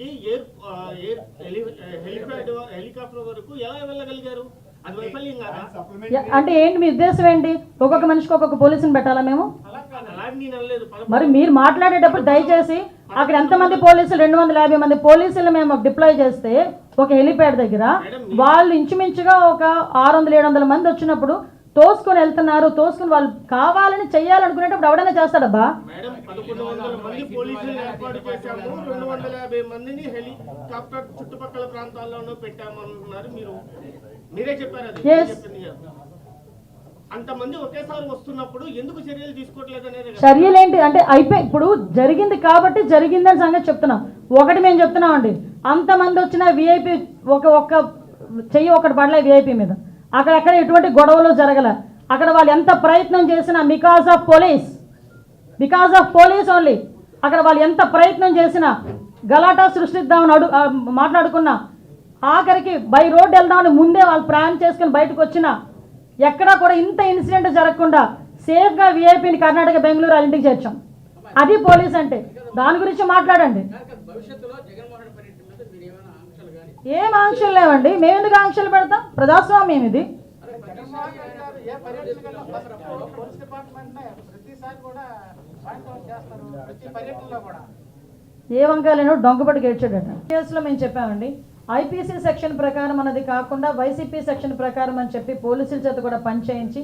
అక్కడికి air helipad helicopter వరకు ఎలా వెళ్ళగలిగారు? అది వైఫల్యం కాదా? యా- అంటే ఏంటి మీ ఉద్దేశం ఏంటి? ఒక్కొక్క మనిషికి ఒక్కొక్క పోలీసుని పెట్టాలా మేము? మరి మీరు మాట్లాడేటప్పుడు దయచేసి అక్కడ ఎంతమంది పోలీసులు రెండు వందల యాభై మంది పోలీసులు మేము డిప్లాయ్ చేస్తే ఒక హెలిప్యాడ్ దగ్గర వాళ్ళు ఇంచుమించుగా ఒక ఆరు వందల ఏడు వందల మంది వచ్చినప్పుడు తోసుకొని వెళ్తున్నారు తోసుకొని వాళ్ళు కావాలని చెయ్యాలనుకునేటప్పుడు ఎవడైనా చేస్తాడబ్బా? చుట్టుపక్కల ప్రాంతాల్లోనూ పెట్టామన్నారు మీరు మీరే చెప్పారు. అంతమంది ఒకేసారి వస్తున్నప్పుడు ఎందుకు చర్యలు తీసుకోవట్లేదు అనేది కదా. చర్యలేంటి అంటే అయిపోయి ఇప్పుడు జరిగింది కాబట్టి జరిగిందని సంగతి చెప్తున్నాం. ఒకటి మేము చెప్తున్నామండి. అంతమంది వచ్చిన విఐపి ఒక ఒక్క చెయ్యి ఒకటి పడలే విఐపి మీద. అక్కడెక్కడ ఎటువంటి గొడవలు జరగల. అక్కడ వాళ్ళు ఎంత ప్రయత్నం చేసినా because of police because of police only అక్కడ వాళ్ళు ఎంత ప్రయత్నం చేసినా గలాటా సృష్టిద్దామని అడు మాట్లాడుకున్నా. ఆఖరికి బై రోడ్ వెళ్దామని ముందే వాళ్ళు ప్రయాణం చేసుకుని బయటకు వచ్చినా ఎక్కడా కూడా ఇంత ఇన్సిడెంట్ జరగకుండా సేఫ్గా విఐపిని కర్ణాటక బెంగళూరు వాళ్ళ ఇంటికి చేర్చాం. అది పోలీస్ అంటే. దాని గురించి మాట్లాడండి భవిష్యత్తులో జగన్మోహన్ రెడ్డి పర్యటన మీద మీరు ఏమైనా ఆంక్షలు కానీ ఏం ఆంక్షలు లేవండి. మేము ఎందుకు ఆంక్షలు పెడతాం? ప్రజాస్వామ్యం ఇది. ఏ వంకాయలను డొంకపడి గేడ్చాడట కేసులో మేము చెప్పామండి ఐపీసీ సెక్షన్ ప్రకారం అన్నది కాకుండా వైసీపీ సెక్షన్ ప్రకారం అని చెప్పి పోలీసుల చేత కూడా పనిచేయించి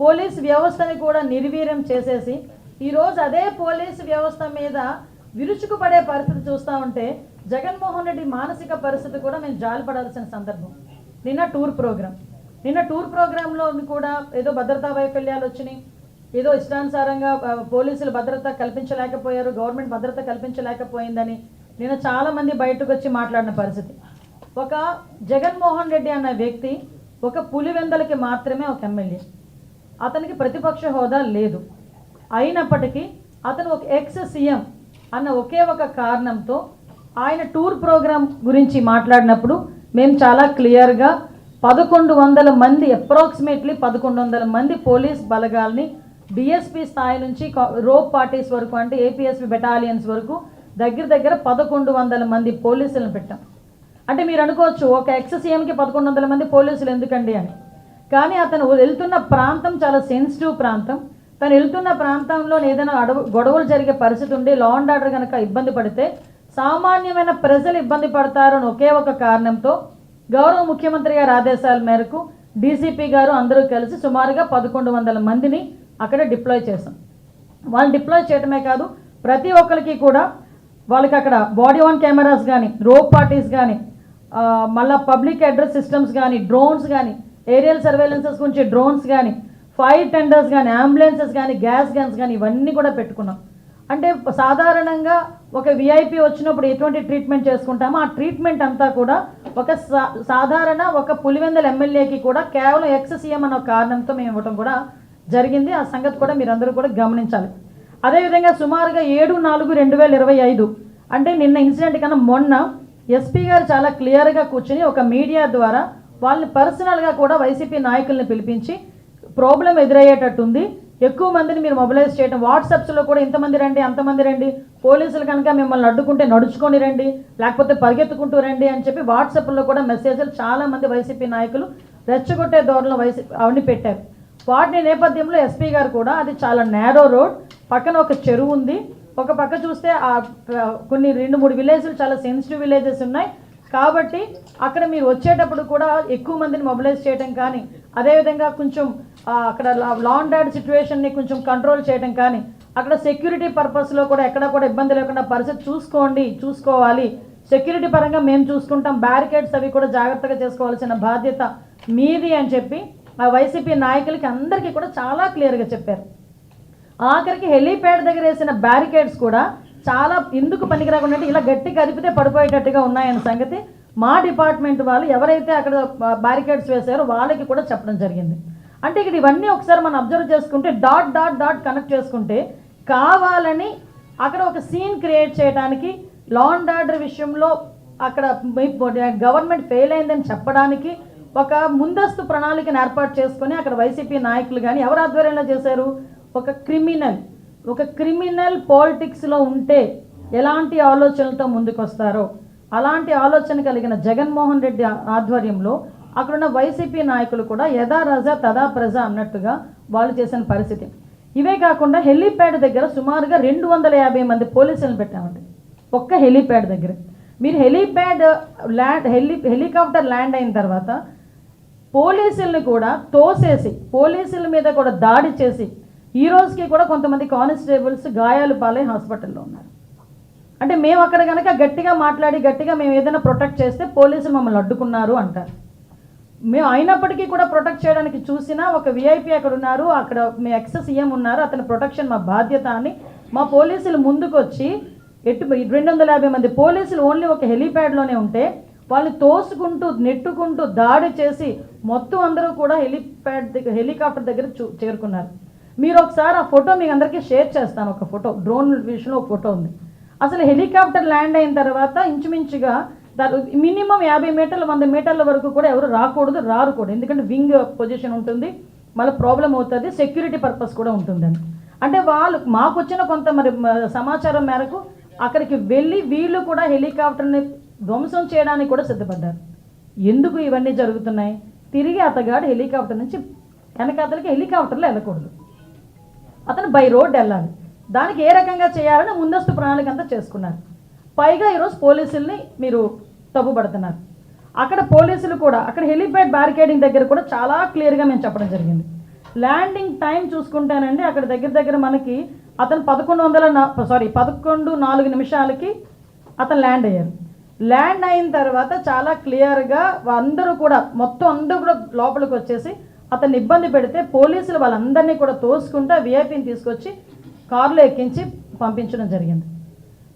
పోలీస్ వ్యవస్థని కూడా నిర్వీర్యం చేసేసి ఈరోజు అదే పోలీసు వ్యవస్థ మీద విరుచుకుపడే పరిస్థితి చూస్తూ ఉంటే జగన్మోహన్ రెడ్డి మానసిక పరిస్థితి కూడా మేము జాలిపడాల్సిన సందర్భం. నిన్న టూర్ ప్రోగ్రాం. నిన్న టూర్ ప్రోగ్రాంలో కూడా ఏదో భద్రతా వైఫల్యాలు వచ్చినాయి. ఏదో ఇష్టానుసారంగా పోలీసులు భద్రత కల్పించలేకపోయారు గవర్నమెంట్ భద్రత కల్పించలేకపోయిందని నిన్న చాలామంది బయటకు వచ్చి మాట్లాడిన పరిస్థితి. ఒక జగన్మోహన్ రెడ్డి అన్న వ్యక్తి ఒక పులివెందలకి మాత్రమే ఒక ఎమ్మెల్యే. అతనికి ప్రతిపక్ష హోదా లేదు. అయినప్పటికీ అతను ఒక ఎక్స్ సీఎం. అన్న ఒకే ఒక కారణంతో ఆయన టూర్ ప్రోగ్రాం గురించి మాట్లాడినప్పుడు మేము చాలా క్లియర్గా పదకొండు వందల మంది అప్రాక్సిమేట్లీ పదకొండు వందల మంది పోలీస్ బలగాల్ని డిఎస్పీ స్థాయి నుంచి రోప్ పార్టీస్ వరకు అంటే ఏపీఎస్పీ బెటాలియన్స్ వరకు దగ్గర దగ్గర పదకొండు వందల మంది పోలీసులను పెట్టాం. అంటే మీరు అనుకోవచ్చు ఒక ఎక్స్ సీఎంకి పదకొండు వందల మంది పోలీసులు ఎందుకండి అని. కానీ అతను వెళ్తున్న ప్రాంతం చాలా సెన్సిటివ్ ప్రాంతం. తను వెళ్తున్న ప్రాంతంలో ఏదైనా అడవు గొడవలు జరిగే పరిస్థితి ఉండి లా అండ్ ఆర్డర్ కనుక ఇబ్బంది పడితే సామాన్యమైన ప్రజలు ఇబ్బంది పడతారని ఒకే ఒక కారణంతో గౌరవ ముఖ్యమంత్రి గారి ఆదేశాల మేరకు డీసీపీ గారు అందరూ కలిసి సుమారుగా పదకొండు వందల మందిని అక్కడ డిప్లాయ్ చేశాం. వాళ్ళు డిప్లాయ్ చేయటమే కాదు ప్రతి ఒక్కరికి కూడా వాళ్ళకి అక్కడ బాడీ ఆన్ కెమెరాస్ కానీ రోప్ పార్టీస్ కానీ మళ్ళీ పబ్లిక్ అడ్రస్ సిస్టమ్స్ కానీ డ్రోన్స్ కానీ ఏరియల్ సర్వేలెన్సెస్ గురించి డ్రోన్స్ కానీ ఫైర్ టెండర్స్ కానీ అంబులెన్సెస్ కానీ గ్యాస్ గన్స్ కానీ ఇవన్నీ కూడా పెట్టుకున్నాం. అంటే సాధారణంగా ఒక విఐపి వచ్చినప్పుడు ఎటువంటి ట్రీట్మెంట్ చేసుకుంటామో ఆ ట్రీట్మెంట్ అంతా కూడా ఒక సా- సాధారణ ఒక పులివెందల ఎమ్మెల్యేకి కూడా కేవలం ఎక్స్ సీఎం అన్న కారణంతో మేము ఇవ్వటం కూడా జరిగింది. ఆ సంగతి కూడా మీరందరూ కూడా గమనించాలి. అదేవిధంగా సుమారుగా ఏడు నాలుగు రెండు వేల ఇరవై ఐదు అంటే నిన్న ఇన్సిడెంట్ కన్నా మొన్న ఎస్పీ గారు చాలా క్లియర్గా కూర్చుని ఒక మీడియా ద్వారా వాళ్ళని పర్సనల్గా కూడా వైసీపీ నాయకుల్ని పిలిపించి ప్రాబ్లం ఎదురయ్యేటట్టుంది. ఎక్కువ మందిని మీరు మొబిలైజ్ చేయడం వాట్సాప్స్లో కూడా ఇంతమంది రండి అంతమంది రండి. పోలీసులు కనుక మిమ్మల్ని అడ్డుకుంటే నడుచుకొని రండి లేకపోతే పరిగెత్తుకుంటూ రండి అని చెప్పి వాట్సాప్లో కూడా మెసేజ్లు చాలా మంది వైసీపీ నాయకులు రెచ్చగొట్టే ధోరణిలో వైసీపీ అవన్నీ పెట్టారు. వాటిని నేపథ్యంలో ఎస్పీ గారు కూడా అది చాలా నేరో రోడ్ పక్కన ఒక చెరువు ఉంది. ఒక పక్క చూస్తే ఆ ఆ, కొన్ని రెండు మూడు విలేజ్లు చాలా సెన్సిటివ్ విలేజెస్ ఉన్నాయి. కాబట్టి అక్కడ మీరు వచ్చేటప్పుడు కూడా ఎక్కువ మందిని మొబిలైజ్ చేయడం కానీ అదేవిధంగా కొంచెం అక్కడ లా అండ్ సిచ్యువేషన్ని కొంచెం కంట్రోల్ చేయడం కానీ అక్కడ సెక్యూరిటీ పర్పస్లో కూడా ఎక్కడ కూడా ఇబ్బంది లేకుండా పరిస్థితి చూసుకోండి చూసుకోవాలి. సెక్యూరిటీ పరంగా మేము చూసుకుంటాం. బ్యారికేడ్స్ అవి కూడా జాగ్రత్తగా చేసుకోవాల్సిన బాధ్యత మీది అని చెప్పి ఆ వైసీపీ నాయకులకి అందరికీ కూడా చాలా క్లియర్గా చెప్పారు. ఆఖరికి హెలీప్యాడ్ దగ్గర వేసిన బ్యారికేడ్స్ కూడా చాలా ఎందుకు పనికిరాకుండా ఇలా గట్టి కదిపితే పడిపోయేటట్టుగా ఉన్నాయన్న సంగతి మా డిపార్ట్మెంట్ వాళ్ళు ఎవరైతే అక్కడ బ్యారికేడ్స్ వేశారో వాళ్ళకి కూడా చెప్పడం జరిగింది. అంటే ఇక్కడ ఇవన్నీ ఒకసారి మనం అబ్జర్వ్ చేసుకుంటే డాట్ డాట్ డాట్ కనెక్ట్ చేసుకుంటే కావాలని అక్కడ ఒక సీన్ క్రియేట్ చేయడానికి లా అండ్ ఆర్డర్ విషయంలో అక్కడ గవర్నమెంట్ ఫెయిల్ అయిందని చెప్పడానికి ఒక ముందస్తు ప్రణాళికను ఏర్పాటు చేసుకొని అక్కడ వైసీపీ నాయకులు కానీ ఎవరు ఆధ్వర్యంలో చేశారు? ఒక క్రిమినల్ ఒక క్రిమినల్ పాలిటిక్స్లో ఉంటే ఎలాంటి ఆలోచనలతో ముందుకు వస్తారో అలాంటి ఆలోచన కలిగిన జగన్మోహన్ రెడ్డి ఆధ్వర్యంలో అక్కడున్న వైసీపీ నాయకులు కూడా యథా రజ తదా ప్రజ అన్నట్టుగా వాళ్ళు చేసిన పరిస్థితి. ఇవే కాకుండా హెలీప్యాడ్ దగ్గర సుమారుగా రెండు వందల యాభై మంది పోలీసులను పెట్టామండి. ఒక్క హెలీప్యాడ్ దగ్గర. మీరు helipad land heli helicopter land అయిన తర్వాత పోలీసుల్ని కూడా తోసేసి పోలీసుల మీద కూడా దాడి చేసి ఈ రోజుకి కూడా కొంతమంది కానిస్టేబుల్స్ గాయాలు పాలై హాస్పిటల్లో ఉన్నారు. అంటే మేము అక్కడ కనుక గట్టిగా మాట్లాడి గట్టిగా మేము ఏదైనా ప్రొటెక్ట్ చేస్తే పోలీసులు మమ్మల్ని అడ్డుకున్నారు అంటారు. మేము అయినప్పటికీ కూడా ప్రొటెక్ట్ చేయడానికి చూసినా ఒక విఐపి అక్కడ ఉన్నారు అక్కడ మీ ఎక్స్ సీఎం ఉన్నారు అతని ప్రొటెక్షన్ మా బాధ్యత అని మా పోలీసులు ముందుకు వచ్చి ఎటు రెండు వందల యాభై మంది పోలీసులు ఓన్లీ ఒక హెలీప్యాడ్లోనే ఉంటే వాళ్ళని తోసుకుంటూ నెట్టుకుంటూ దాడి చేసి మొత్తం అందరూ కూడా హెలీప్యాడ్ దగ్గర హెలికాప్టర్ దగ్గర చూ చేరుకున్నారు. మీరు ఒకసారి ఆ ఫోటో మీకు అందరికీ షేర్ చేస్తాను ఒక ఫోటో డ్రోన్ విషయంలో ఒక ఫోటో ఉంది. అసలు హెలికాప్టర్ ల్యాండ్ అయిన తర్వాత ఇంచుమించుగా మినిమం యాభై మీటర్ల వంద మీటర్ల వరకు కూడా ఎవరు రాకూడదు రారు కూడా. ఎందుకంటే వింగ్ పొజిషన్ ఉంటుంది మళ్ళీ ప్రాబ్లం అవుతుంది సెక్యూరిటీ పర్పస్ కూడా ఉంటుందని. అంటే వాళ్ళు మాకు వచ్చిన కొంత మరి సమాచారం మేరకు అక్కడికి వెళ్ళి వీళ్ళు కూడా హెలికాప్టర్ని ధ్వంసం చేయడానికి కూడా సిద్ధపడ్డారు. ఎందుకు ఇవన్నీ జరుగుతున్నాయి? తిరిగి అతగాడు హెలికాప్టర్ నుంచి వెనకాతలకి హెలికాప్టర్లో వెళ్ళకూడదు. అతను బై రోడ్ వెళ్ళాలి. దానికి ఏ రకంగా చేయాలని ముందస్తు ప్రణాళిక అంతా చేసుకున్నారు. పైగా ఈరోజు పోలీసుల్ని మీరు తప్పుపడుతున్నారు. అక్కడ పోలీసులు కూడా అక్కడ హెలిప్యాడ్ బ్యారికేడింగ్ దగ్గర కూడా చాలా క్లియర్గా మేము చెప్పడం జరిగింది. ల్యాండింగ్ టైం చూసుకుంటేనండి అక్కడ దగ్గర దగ్గర మనకి అతను పదకొండు వందల సారీ పదకొండు నాలుగు నిమిషాలకి అతను ల్యాండ్ అయ్యారు. ల్యాండ్ అయిన తర్వాత చాలా క్లియర్గా అందరూ కూడా మొత్తం అందరూ కూడా లోపలికి వచ్చేసి అతన్ని ఇబ్బంది పెడితే పోలీసులు వాళ్ళందరినీ కూడా తోసుకుంటూ విఐపిని తీసుకొచ్చి కారులో ఎక్కించి పంపించడం జరిగింది.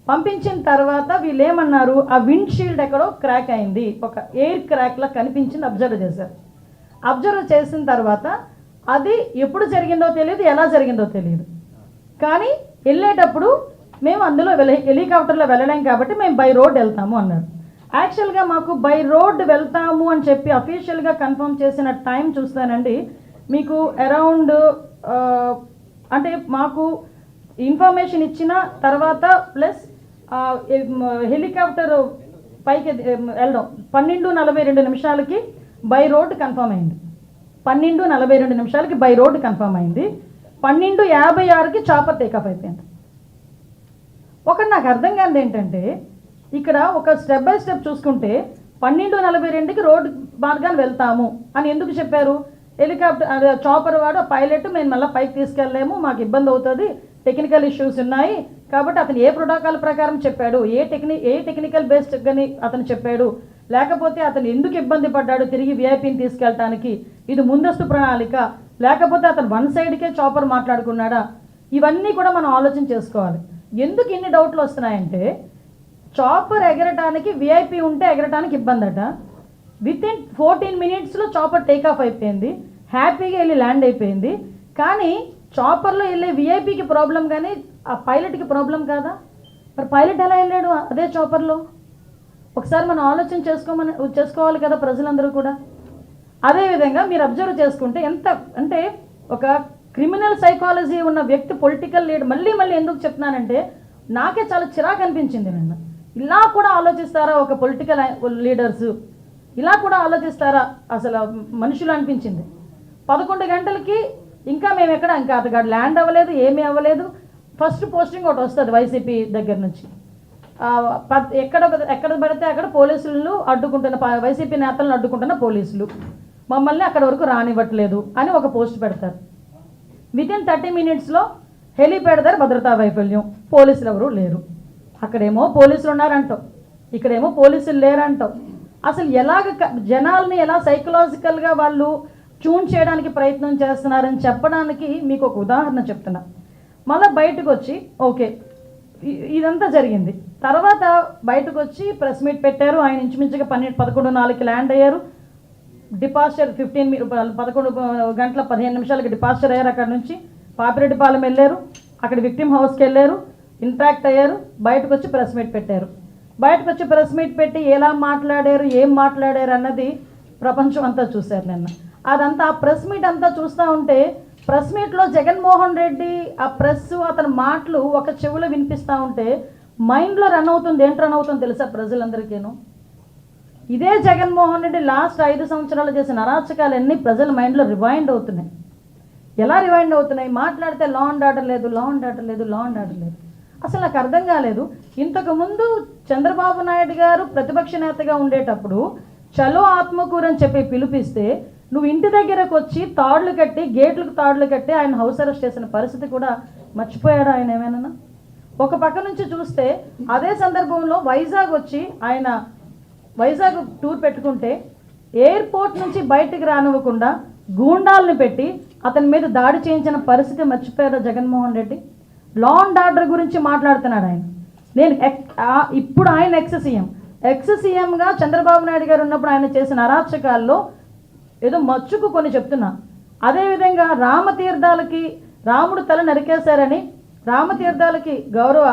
పంపించిన తర్వాత వీళ్ళు ఏమన్నారు ఆ విండ్ షీల్డ్ ఎక్కడో క్రాక్ అయింది. ఒక ఎయిర్ క్రాక్లా కనిపించింది అబ్జర్వ్ చేశారు. అబ్జర్వ్ చేసిన తర్వాత అది ఎప్పుడు జరిగిందో తెలియదు ఎలా జరిగిందో తెలియదు. కానీ వెళ్ళేటప్పుడు మేము అందులో వెళ్ళ హెలికాప్టర్లో వెళ్ళలేం కాబట్టి మేము బై రోడ్ వెళ్తాము అన్నారు. యాక్చువల్గా మాకు బై రోడ్ వెళ్తాము అని చెప్పి అఫీషియల్గా కన్ఫర్మ్ చేసిన టైం చూస్తానండి. మీకు అరౌండ్ అంటే మాకు ఇన్ఫర్మేషన్ ఇచ్చిన తర్వాత ప్లస్ హెలికాప్టర్ పైకి వెళ్ళడం. పన్నెండు నలభై రెండు నిమిషాలకి బై రోడ్ కన్ఫర్మ్ అయింది. పన్నెండు నలభై రెండు నిమిషాలకి బై రోడ్ కన్ఫర్మ్ అయింది. పన్నెండు యాభై ఆరుకి చాపర్ టేకప్ అయిపోయింది. ఒకటి నాకు అర్థం కానిది ఏంటంటే ఇక్కడ ఒక స్టెప్ బై స్టెప్ చూసుకుంటే పన్నెండు నలభై రెండుకి రోడ్డు మార్గాన్ని వెళ్తాము అని ఎందుకు చెప్పారు? హెలికాప్టర్ అదే చాపర్ వాడు పైలట్ మేము మళ్ళీ పైకి తీసుకెళ్ళలేము మాకు ఇబ్బంది అవుతుంది. టెక్నికల్ ఇష్యూస్ ఉన్నాయి. కాబట్టి అతను ఏ ప్రోటోకాల్ ప్రకారం చెప్పాడు ఏ టెక్ని ఏ టెక్నికల్ బేస్డ్ కానీ అతను చెప్పాడు. లేకపోతే అతను ఎందుకు ఇబ్బంది పడ్డాడు తిరిగి విఐపిని తీసుకెళ్ళటానికి ఇది ముందస్తు ప్రణాళిక. లేకపోతే అతను వన్ సైడ్కే చాపర్ మాట్లాడుకున్నాడా? ఇవన్నీ కూడా మనం ఆలోచన చేసుకోవాలి. ఎందుకు ఇన్ని డౌట్లు వస్తున్నాయంటే చాపర్ ఎగరటానికి విఐపి ఉంటే ఎగరటానికి ఇబ్బంది అట విత్ ఇన్ ఫోర్టీన్ మినిట్స్లో చాపర్ టేక్ ఆఫ్ అయిపోయింది హ్యాపీగా వెళ్ళి ల్యాండ్ అయిపోయింది. కానీ చాపర్లో వెళ్ళే విఐపీకి ప్రాబ్లం కానీ ఆ పైలట్కి ప్రాబ్లం కాదా? మరి పైలట్ ఎలా వెళ్ళాడు అదే చాపర్లో ఒకసారి మనం ఆలోచన చేసుకోమని చేసుకోవాలి కదా ప్రజలందరూ కూడా. అదేవిధంగా మీరు అబ్జర్వ్ చేసుకుంటే ఎంత అంటే ఒక క్రిమినల్ సైకాలజీ ఉన్న వ్యక్తి పొలిటికల్ లీడర్ మళ్ళీ మళ్ళీ ఎందుకు చెప్తున్నానంటే నాకే చాలా చిరాకు అనిపించింది నిన్న. ఇలా కూడా ఆలోచిస్తారా ఒక పొలిటికల్ లీడర్స్ ఇలా కూడా ఆలోచిస్తారా? అసలు మనుషులు అనిపించింది. పదకొండు గంటలకి ఇంకా మేము ఎక్కడ ఇంకా అతగాడు ల్యాండ్ అవ్వలేదు ఏమీ అవ్వలేదు. ఫస్ట్ పోస్టింగ్ ఒకటి వస్తుంది వైసీపీ దగ్గర నుంచి. పద్- ఎక్కడ ఎక్కడ పడితే అక్కడ పోలీసులు అడ్డుకుంటున్న వైసీపీ నేతలను అడ్డుకుంటున్న పోలీసులు. మమ్మల్ని అక్కడ వరకు రానివ్వట్లేదు అని ఒక పోస్ట్ పెడతారు. వితిన్ థర్టీ మినిట్స్లో హెలీప్యాడ్ దగ్గర భద్రతా వైఫల్యం. పోలీసులు ఎవరు లేరు. అక్కడేమో పోలీసులు ఉన్నారంటాం. ఇక్కడేమో పోలీసులు లేరంటాం. అసలు ఎలాగ క- జనాల్ని ఎలా సైకలాజికల్గా వాళ్ళు ట్యూన్ చేయడానికి ప్రయత్నం చేస్తున్నారని చెప్పడానికి మీకు ఒక ఉదాహరణ చెప్తున్నా. మళ్ళీ బయటకు వచ్చి ఓకే ఇదంతా జరిగింది. తర్వాత బయటకు వచ్చి ప్రెస్ మీట్ పెట్టారు. ఆయన ఇంచుమించుగా పన్నెండు పదకొండు నాలుగుకి ల్యాండ్ అయ్యారు. డిపాస్చర్ ఫిఫ్టీన్ పదకొండు గంటల పదిహేను నిమిషాలకి డిపాస్చర్ అయ్యారు అక్కడ నుంచి. పాపిరెడ్డిపాలెం వెళ్ళారు. అక్కడ విక్టిమ్ హౌస్కి వెళ్ళారు. ఇంట్రాక్ట్ అయ్యారు. బయటకు వచ్చి ప్రెస్ మీట్ పెట్టారు. బయటకు వచ్చి ప్రెస్ మీట్ పెట్టి ఎలా మాట్లాడారు ఏం మాట్లాడారు అన్నది ప్రపంచం అంతా చూశారు నిన్న. అదంతా ఆ ప్రెస్ మీట్ అంతా చూస్తూ ఉంటే ప్రెస్ మీట్లో జగన్మోహన్ రెడ్డి ఆ ప్రెస్ అతని మాటలు ఒక చెవిలో వినిపిస్తూ ఉంటే మైండ్లో రన్ అవుతుంది ఏంటి రన్ అవుతుంది తెలుసా ప్రజలందరికీను? ఇదే జగన్మోహన్ రెడ్డి లాస్ట్ ఐదు సంవత్సరాలు చేసిన అరాచకాలన్నీ ప్రజల మైండ్లో రివైండ్ అవుతున్నాయి. ఎలా రివైండ్ అవుతున్నాయి? మాట్లాడితే లా అండ్ ఆర్డర్ లేదు లా అండ్ ఆర్డర్ లేదు లా అండ్ ఆర్డర్ లేదు. అసలు నాకు అర్థం కాలేదు. ఇంతకుముందు చంద్రబాబు నాయుడు గారు ప్రతిపక్ష నేతగా ఉండేటప్పుడు చలో ఆత్మకూరని చెప్పి పిలిపిస్తే నువ్వు ఇంటి దగ్గరకు వచ్చి తాడులు కట్టి గేట్లకు తాడులు కట్టి ఆయన హౌస్ అరెస్ట్ చేసిన పరిస్థితి కూడా మర్చిపోయాడు ఆయన ఏమైనా? ఒక పక్క నుంచి చూస్తే అదే సందర్భంలో వైజాగ్ వచ్చి ఆయన వైజాగ్ టూర్ పెట్టుకుంటే ఎయిర్పోర్ట్ నుంచి బయటికి రానివ్వకుండా గూండాలను పెట్టి అతని మీద దాడి చేయించిన పరిస్థితి మర్చిపోయారు Jaganmohan Reddy? Law and order గురించి మాట్లాడుతున్నాడు ఆయన. నేను ఇప్పుడు ఆయన ఎక్స్ సీఎం. ఎక్స్ సీఎంగా చంద్రబాబు నాయుడు గారు ఉన్నప్పుడు ఆయన చేసిన అరాచకాల్లో ఏదో మచ్చుకు కొన్ని చెప్తున్నా. అదేవిధంగా రామతీర్థాలకి రాముడు తల నరికేశారని రామతీర్థాలకి గౌరవ